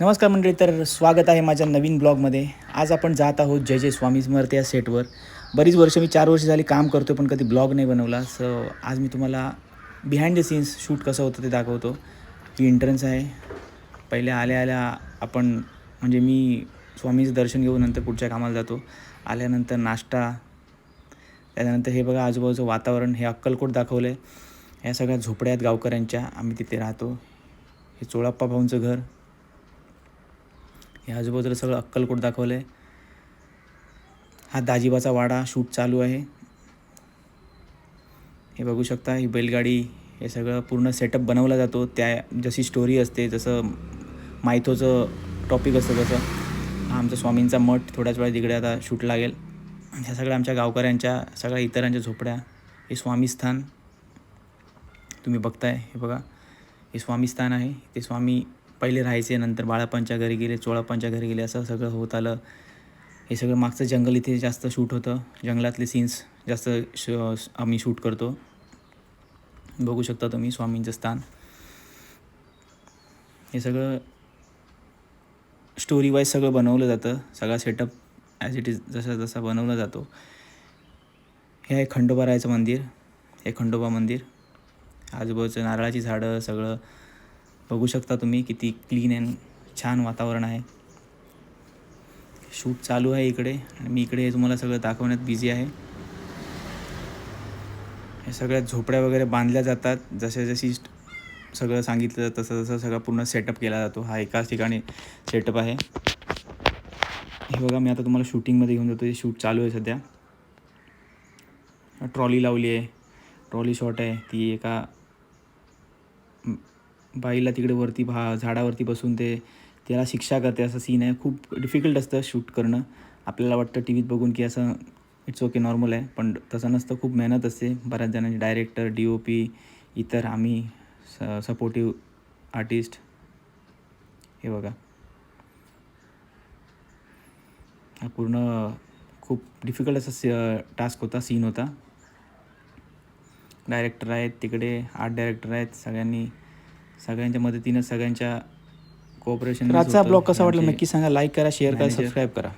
नमस्कार मंडळी तर स्वागत आहे माझ्या नवीन ब्लॉगमध्ये. आज आपण जात आहोत जय जय स्वामी समर्थ या सेटवर. बरीच वर्ष मी चार वर्ष झाली काम करतो पण कधी ब्लॉग नाही बनवला. सो आज मी तुम्हाला बिहाइंड द सीन्स शूट कसं होतं ते दाखवतो. ही एंट्रन्स आहे. पहिल्या आल्या आल्या आपण म्हणजे मी स्वामीचं दर्शन घेऊन नंतर पुढच्या कामाला जातो. आल्यानंतर नाश्ता त्याच्यानंतर हे बघा आजूबाजूचं वातावरण हे अक्कलकोट दाखवलं आहे या सगळ्या झोपड्या आहेत गावकऱ्यांच्या. आम्ही तिथे राहतो. हे चोळाप्पा भाऊंचं घर. हे आजूबाजूला सगळं अक्कलकोट दाखवलं आहे. हा दाजिबाचा वाडा शूट चालू आहे. हे बघू शकता ही बैलगाडी हे सगळं पूर्ण सेटअप बनवला जातो. त्या जशी स्टोरी असते जसं मायथोचं टॉपिक असतं तसं. हा आमचा स्वामींचा मठ थोड्याच वेळा तिकडे आता शूट लागेल. ह्या सगळ्या आमच्या गावकऱ्यांच्या सगळ्या इतरांच्या झोपड्या हे स्वामी स्थान तुम्ही बघताय हे बघा. हे स्वामी स्थान आहे. ते स्वामी पहिले राहायचे नंतर बाळापांच्या घरी गेले चोळापांच्या घरी गेले असं सगळं होत आलं. हे सगळं मागचं जंगल इथे जास्त शूट होतं. जंगलातले सीन्स जास्त श आम्ही शूट करतो. बघू शकता तुम्ही स्वामींचं स्थान. हे सगळं स्टोरी वाईज सगळं बनवलं जातं. सगळा सेटअप ॲज इट इज जसा जसा बनवला जातो. हे आहे खंडोबारायचं मंदिर. हे खंडोबा मंदिर. आजूबाजूचं नारळाची झाडं सगळं. बघू शकता तुम्ही किती क्लीन अँड छान वातावरण आहे. शूट चालू आहे इकडे आणि मी इकडे तुम्हाला सगळं दाखवण्यात बिझी आहे. हे सगळ्या झोपड्या वगैरे बांधल्या जातात. जसे जशी सगळं सांगितलं जातं तसं तसं सगळं पूर्ण सेटअप केला जातो. हा एकाच ठिकाणी सेटअप आहे. हे बघा मी आता तुम्हाला शूटिंगमध्ये घेऊन जातो. हे शूट चालू आहे सध्या. ट्रॉली लावली आहे. ट्रॉली शॉट आहे. ती एका बाईला तिकडे वरती भा झाडावरती बसून ते त्याला शिक्षा करते असं सीन आहे. खूप डिफिकल्ट असतं शूट करणं. आपल्याला वाटतं टी व्हीत बघून की असं इट्स ओके नॉर्मल आहे. पण तसं नसतं. खूप मेहनत असते. बऱ्याच जणांची डायरेक्टर डी ओ पी इतर आम्ही स सपोर्टिव्ह आर्टिस्ट हे बघा. हा पूर्ण खूप डिफिकल्ट असा टास्क होता सीन होता. डायरेक्टर आहेत तिकडे आर्ट डायरेक्टर आहेत सगळ्यांनी सगळ्यांच्या मदतीनं सगळ्यांच्या कोऑपरेशन आजचा ब्लॉग कसा वाटला नक्की सांगा लाईक करा शेअर करा. सबस्क्राईब करा.